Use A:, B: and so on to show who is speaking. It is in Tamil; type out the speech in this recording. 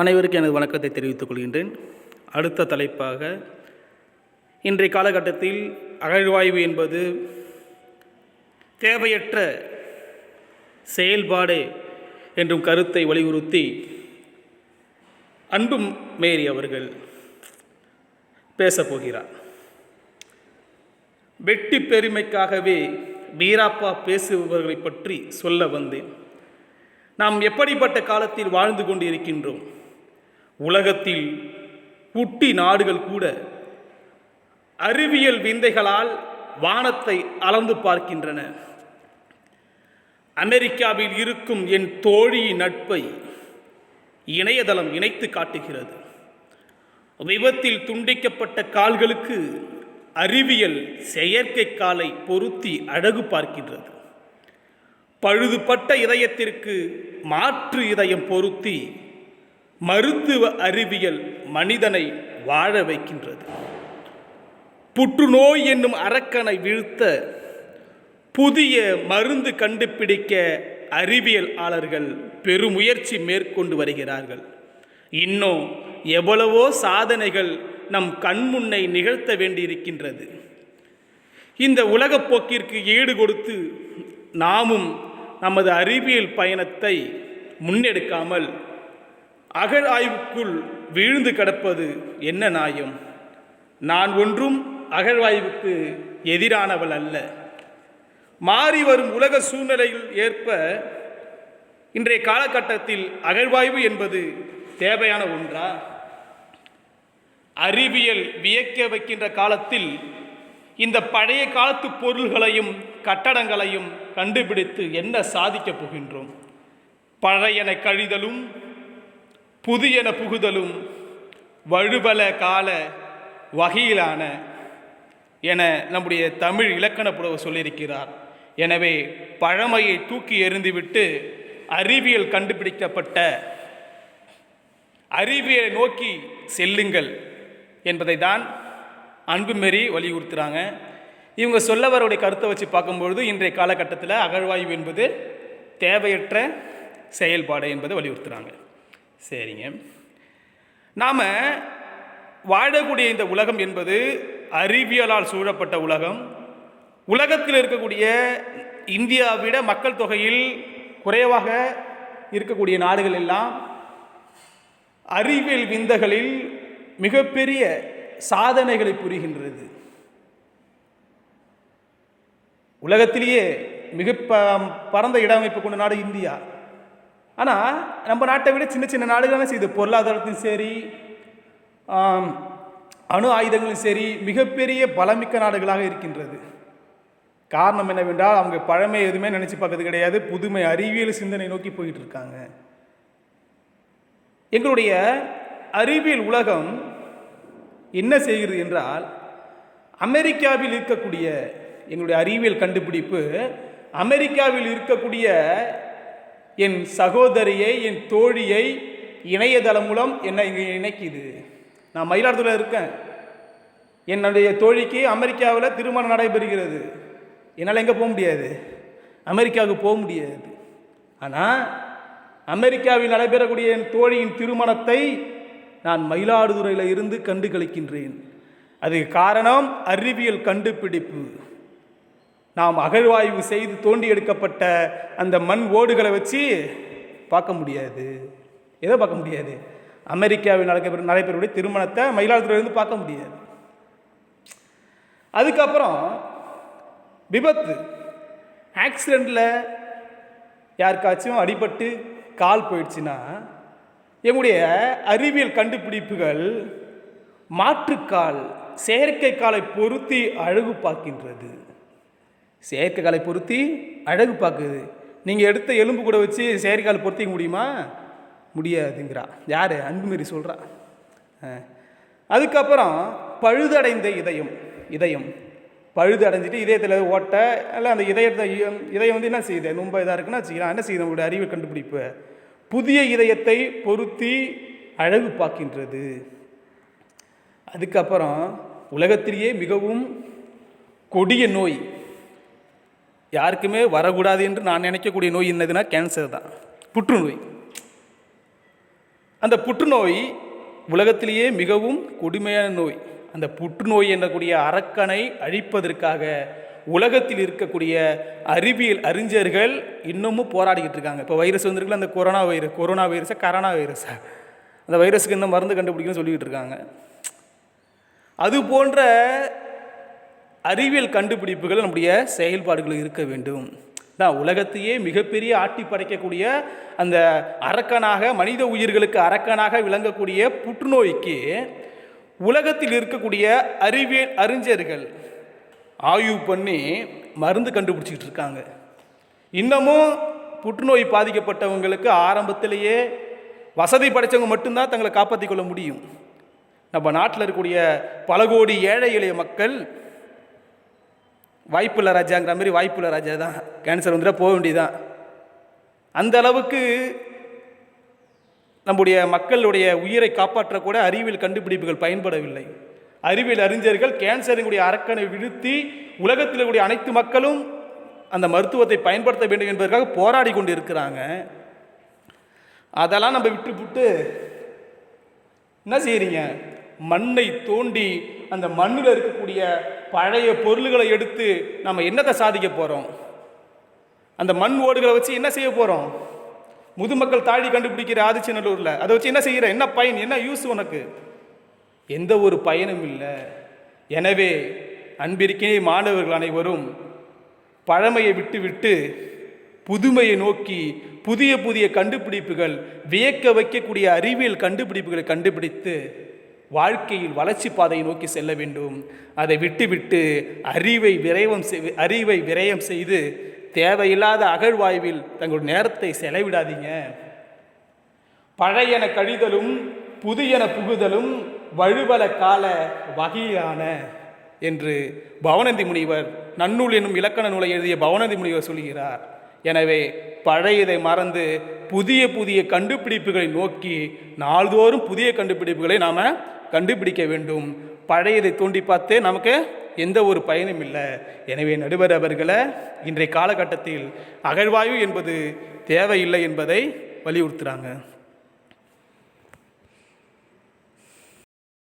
A: அனைவருக்கும் எனது வணக்கத்தை தெரிவித்துக் கொள்கின்றேன். அடுத்த தலைப்பாக இன்றைய காலகட்டத்தில் அகழ்வாய்வு என்பது தேவையற்ற செயல்பாடு என்றும் கருத்தை வலியுறுத்தி அன்பும் மேரி அவர்கள் பேசப்போகிறார் வெட்டி பெருமைக்காகவே வீராப்பா பேசுபவர்களை பற்றி சொல்ல வந்தேன். நாம் எப்படிப்பட்ட காலத்தில் வாழ்ந்து கொண்டிருக்கின்றோம்? உலகத்தில் குட்டி நாடுகள் கூட அறிவியல் விந்தைகளால் வானத்தை அளந்து பார்க்கின்றன. அமெரிக்காவில் இருக்கும் என் தோழியின் நட்பை இணையதளம் இணைத்து காட்டுகிறது. விபத்தில் துண்டிக்கப்பட்ட கால்களுக்கு அறிவியல் செயற்கை காலை பொருத்தி அழகு பார்க்கின்றது. பழுதுபட்ட இதயத்திற்கு மாற்று இதயம் பொருத்தி மருத்துவ அறிவியல் மனிதனை வாழ வைக்கின்றது. புற்றுநோய் என்னும் அரக்கனை வீழ்த்த புதிய மருந்து கண்டுபிடிக்க அறிவியலாளர்கள் பெருமுயற்சி மேற்கொண்டு வருகிறார்கள். இன்னும் எவ்வளவோ சாதனைகள் நம் கண்முன்னை நிகழ்த்த வேண்டியிருக்கின்றது. இந்த உலகப் போக்கிற்கு ஈடு கொடுத்து நாமும் நமது அறிவியல் பயணத்தை முன்னெடுக்காமல் அகழ் ஆய்வுக்குள் விழுந்து கிடப்பது என்ன நியாயம்? நான் ஒன்றும் அகழ்வாய்வுக்கு எதிரானவள் அல்ல. மாறி வரும் உலக சூழ்நிலையில் ஏற்ப இன்றைய காலகட்டத்தில் அகழ்வாய்வு என்பது தேவையான ஒன்றா? அறிவியல் வியக்க வைக்கின்ற காலத்தில் இந்த பழைய காலத்து பொருள்களையும் கட்டடங்களையும் கண்டுபிடித்து என்ன சாதிக்கப் போகின்றோம்? பழையன கழிதலும் புதியன புகுதலும் வழுவல கால வகையிலான என நம்முடைய தமிழ் இலக்கண புலவர் சொல்லியிருக்கிறார். எனவே பழமையை தூக்கி எறிந்துவிட்டு அறிவியல் கண்டுபிடிக்கப்பட்ட அறிவியலை நோக்கி செல்லுங்கள் என்பதை தான் அன்புமெறி வலியுறுத்துகிறாங்க இவங்க சொல்லவருடைய கருத்தை வச்சு பார்க்கும்பொழுது இன்றைய காலகட்டத்தில் அகழ்வாய்வு என்பது தேவையற்ற செயல்பாடு என்பதை வலியுறுத்துகிறாங்க சரிங்க. நாம் வாழக்கூடிய இந்த உலகம் என்பது அறிவியலால் சூழப்பட்ட உலகம். உலகத்தில் இருக்கக்கூடிய இந்தியாவிட மக்கள் தொகையில் குறைவாக இருக்கக்கூடிய நாடுகள் எல்லாம் அறிவியல் விந்தகளில் மிகப்பெரிய சாதனைகளை புரிகின்றது. உலகத்திலேயே மிக ப பரந்த இட அமைப்பு கொண்ட நாடு இந்தியா. ஆனால் நம்ம நாட்டை விட சின்ன சின்ன நாடுகள் செய்யுது. பொருளாதாரத்திலும் சரி அணு ஆயுதங்களும் சரி மிகப்பெரிய பலமிக்க நாடுகளாக இருக்கின்றது. காரணம் என்னவென்றால் அவங்க பழமை எதுவுமே நினச்சி பார்க்கறது கிடையாது. புதுமை அறிவியல் சிந்தனை நோக்கி போயிட்டு இருக்காங்க. எங்களுடைய அறிவியல் உலகம் என்ன செய்கிறது என்றால் அமெரிக்காவில் இருக்கக்கூடிய எங்களுடைய அறிவியல் கண்டுபிடிப்பு அமெரிக்காவில் இருக்கக்கூடிய என் சகோதரியை என் தோழியை இணையதளம் மூலம் என்னை இங்கே இணைக்குது. நான் மயிலாடுதுறையில் இருக்கேன். என்னுடைய தோழிக்கு அமெரிக்காவில் திருமணம் நடைபெறுகிறது. என்னால் எங்கே போக முடியாது. அமெரிக்காவுக்கு போக முடியாது. ஆனால் அமெரிக்காவில் நடைபெறக்கூடிய என் தோழியின் திருமணத்தை நான் மயிலாடுதுறையில் இருந்து கண்டு கழிக்கின்றேன் அதுக்கு காரணம் அறிவியல் கண்டுபிடிப்பு. நாம் அகழ்வாய்வு செய்து தோண்டி எடுக்கப்பட்ட அந்த மண் ஓடுகளை வச்சு பார்க்க முடியாது. எதை பார்க்க முடியாது? அமெரிக்காவில் நடக்க நடைபெறக்கூடிய திருமணத்தை மயிலாடுதுறையிலிருந்து பார்க்க முடியாது. அதுக்கப்புறம் விபத்து. ஆக்சிடெண்ட்டில் யாருக்காச்சும் அடிபட்டு கால் போயிடுச்சுன்னா எங்களுடைய அறிவியல் கண்டுபிடிப்புகள் மாற்றுக்கால் செயற்கை காலை பொருத்தி அழகு பார்க்கின்றது. செயற்கை காலை பொருத்தி அழகு பார்க்குது. நீங்கள் எடுத்த எலும்பு கூட வச்சு செயற்கால் பொருத்திக்க முடியுமா? முடியாதுங்கிறா. யார்? அன்புமாரி சொல்கிறா அதுக்கப்புறம் பழுதடைந்த இதயம். இதயம். பழுது அடைஞ்சிட்டு இதயத்தில் ஓட்டை இல்லை அந்த இதயத்தை இதயம் வந்து என்ன செய்யுது? ரொம்ப இதாக இருக்குன்னா வச்சுக்கலாம் என்ன செய்யுது? நம்மளுடைய அறிவு கண்டுபிடிப்பு புதிய இதயத்தை பொருத்தி அழகு பார்க்கின்றது. அதுக்கப்புறம் உலகத்திலேயே மிகவும் கொடிய நோய். யாருக்குமே வரக்கூடாது என்று நான் நினைக்கக்கூடிய நோய் என்னதுன்னா கேன்சர் தான். புற்றுநோய். அந்த புற்றுநோய் உலகத்திலேயே மிகவும் கொடுமையான நோய். அந்த புற்றுநோய் என்னக்கூடிய அரக்கனை அழிப்பதற்காக உலகத்தில் இருக்கக்கூடிய அறிவியல் அறிஞர்கள் இன்னமும் போராடிக்கிட்டு இருக்காங்க. இப்போ வைரஸ் வந்திருக்குல்ல அந்த கொரோனா வைரஸ் கொரோனா வைரஸை கரோனா வைரஸா அந்த வைரஸுக்கு இன்னும் மருந்து கண்டுபிடிக்கணும்னு சொல்லிக்கிட்டு இருக்காங்க. அது போன்ற அறிவியல் கண்டுபிடிப்புகள் நம்முடைய செயல்பாடுகள் இருக்க வேண்டும். தான் உலகத்தையே மிகப்பெரிய ஆட்டி படைக்கக்கூடிய அந்த அரக்கனாக மனித உயிர்களுக்கு அரக்கனாக விளங்கக்கூடிய புற்றுநோய்க்கு உலகத்தில் இருக்கக்கூடிய அறிவியல் அறிஞர்கள் ஆய்வு பண்ணி மருந்து கண்டுபிடிச்சிக்கிட்டு இருக்காங்க. இன்னமும் புற்றுநோய் பாதிக்கப்பட்டவங்களுக்கு ஆரம்பத்திலேயே வசதி படைத்தவங்க மட்டும்தான் தங்களை காப்பாற்றி கொள்ள முடியும். நம்ம நாட்டில் இருக்கக்கூடிய பல கோடி ஏழை எளிய மக்கள் வாய்ப்புள்ள ராஜாங்கிற மாதிரி வாய்ப்புள்ள ராஜா தான். கேன்சர் வந்துட்டால் போக வேண்டியதுதான். அந்த அளவுக்கு நம்முடைய மக்களுடைய உயிரை காப்பாற்றக்கூட அறிவியல் கண்டுபிடிப்புகள் பயன்படவில்லை. அறிவியல் அறிஞர்கள் கேன்சரினுடைய அரக்கனை விழுத்தி உலகத்தில் கூடிய அனைத்து மக்களும் அந்த மருத்துவத்தை பயன்படுத்த வேண்டும் என்பதற்காக போராடி கொண்டு இருக்கிறாங்க அதெல்லாம் நம்ம விட்டுவிட்டு என்ன செய்கிறீங்க மண்ணை தோண்டி அந்த மண்ணில் இருக்கக்கூடிய பழைய பொருள்களை எடுத்து நம்ம என்னத்தை சாதிக்க போகிறோம் அந்த மண் ஓடுகளை வச்சு என்ன செய்ய போகிறோம் முதுமக்கள் தாழி கண்டுபிடிக்கிற ஆதிச்சநல்லூரில் அதை வச்சு என்ன செய்கிற என்ன பயன்? என்ன யூஸ் உனக்கு? எந்த ஒரு பயனும் இல்லை. எனவே அன்பிற்கே மாணவர்கள் அனைவரும் பழமையை விட்டு விட்டு புதுமையை நோக்கி புதிய புதிய கண்டுபிடிப்புகள் வியக்க வைக்கக்கூடிய அறிவியல் கண்டுபிடிப்புகளை கண்டுபிடித்து வாழ்க்கையில் வளர்ச்சி பாதையை நோக்கி செல்ல வேண்டும். அதை விட்டுவிட்டு அறிவை விரைவம் அறிவை விரயம் செய்து தேவையில்லாத அகழ்வாய்வில் தங்கள் நேரத்தை செலவிடாதீங்க. பழையன கழிதலும் புதியன புகுதலும் வழுவல கால வகையான என்று பவனந்தி முனிவர் நன்னூல் என்னும் இலக்கண நூலை எழுதிய பவனந்தி முனிவர் சொல்கிறார். எனவே பழையதை மறந்து புதிய புதிய கண்டுபிடிப்புகளை நோக்கி நாள்தோறும் புதிய கண்டுபிடிப்புகளை நாம் கண்டுபிடிக்க வேண்டும். பழையதை தோண்டி பார்த்தே நமக்கு எந்த ஒரு பயனும் இல்லை. எனவே நடுவர் அவர்களை இன்றைய காலகட்டத்தில் அகழ்வாய்வு என்பது தேவையில்லை என்பதை வலியுறுத்துகிறாங்க